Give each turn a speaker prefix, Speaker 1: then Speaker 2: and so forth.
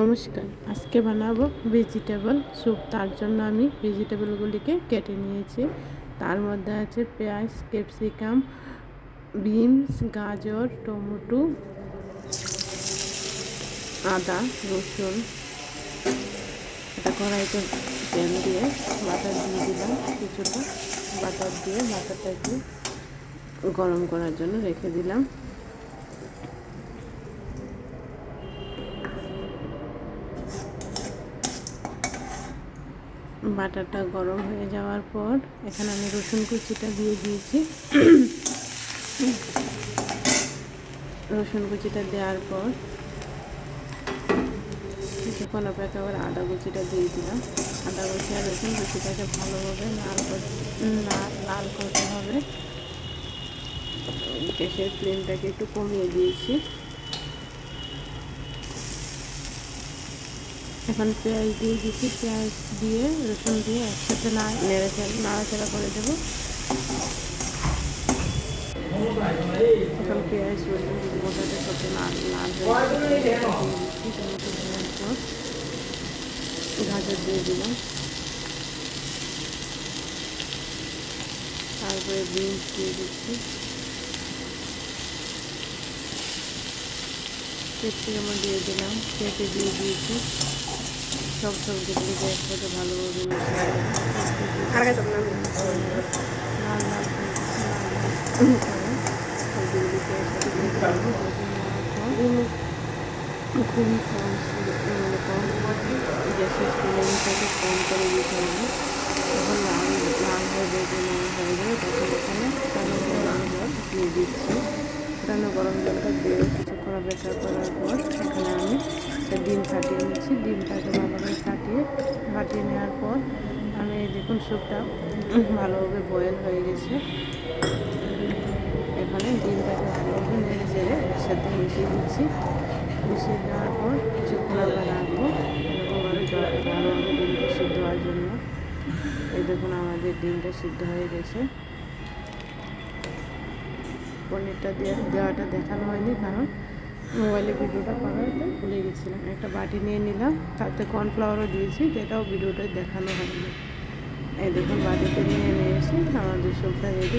Speaker 1: নমস্কার। আজকে বানাবো ভেজিটেবল স্যুপ তার জন্য আমি ভেজিটেবলগুলিকে কেটে নিয়েছি। তার মধ্যে আছে পেঁয়াজ ক্যাপসিকাম বিনস গাজর, টমেটো, আদা, রসুন। এটা কড়াইতে তেল দিয়ে বাটার দিয়ে দিলাম। কিছুটা বাটার দিয়ে বাটারটাকে গরম করার জন্য রেখে দিলাম। বাটারটা গরম হয়ে যাওয়ার পর এখানে আমি রসুন কুচিটা দিয়ে দিয়েছি। রসুন কুচিটা দেওয়ার পর কিছুক্ষণ অপেক্ষা করে আদা কুচিটা দিয়ে দিলাম। আদা কুচি আর রসুন কুচিটাকে ভালোভাবে লাল লাল করতে হবে। গ্যাসের ফ্লেমটাকে একটু কমিয়ে দিয়েছি। এখন পেঁয়াজ দিয়ে দিচ্ছি, পেঁয়াজ দিয়ে, রসুন দিয়ে একসাথে না নেড়ে নাড়াচাড়া করে দেবো। এখন পেঁয়াজ, রসুন মোটাতে সাথে গাজর দিয়ে দিলাম। তারপরে বিনস দিয়ে দিচ্ছি। ক্যাপসিকাম দিয়ে দিলাম, কেটে দিয়ে দিয়েছি। সব সবজিগুলিকে একসাথে ভালোভাবে মিশিয়ে লাল লাল সবজিগুলিকে একসাথে দিয়ে খুবই কম মানে কম গ্যাসের ফ্লেমটাকে কম করে দিতে হবে যখন লাল লাল হয়ে যাবে লাল হয়ে যাবে তখন এখানে কালো গরম জল দিয়ে দিচ্ছি গরম জলটা দিয়ে কিছুক্ষণ অপেক্ষা করার পর এখানে আমি পর আমি দেখুন স্যুপটা। ভালোভাবে বয়েল হয়ে গেছে। এখানে ডিমটাকে ভালোভাবে নেড়ে চেড়ে একসাথে মিশিয়ে দিচ্ছি। মিশিয়ে দেওয়ার পর আমরা রাখব। এরকমভাবে ভালোভাবে ডিমটা সিদ্ধ হওয়ার জন্য। এই দেখুন আমাদের ডিমটা সিদ্ধ হয়ে গেছে। পনিরটা দেওয়া দেওয়াটা দেখানো হয়নি, কারণ মোবাইলে ভিডিওটা করাতে একটা বাটি নিয়ে নিলাম, তাতে কর্নফ্লাওয়ারও দিয়েছি, যেটাও ভিডিওটা দেখানো হয়নি। এই দেখুন, বাটিতে নিয়ে নিয়েছি আমাদের সবটা রেডি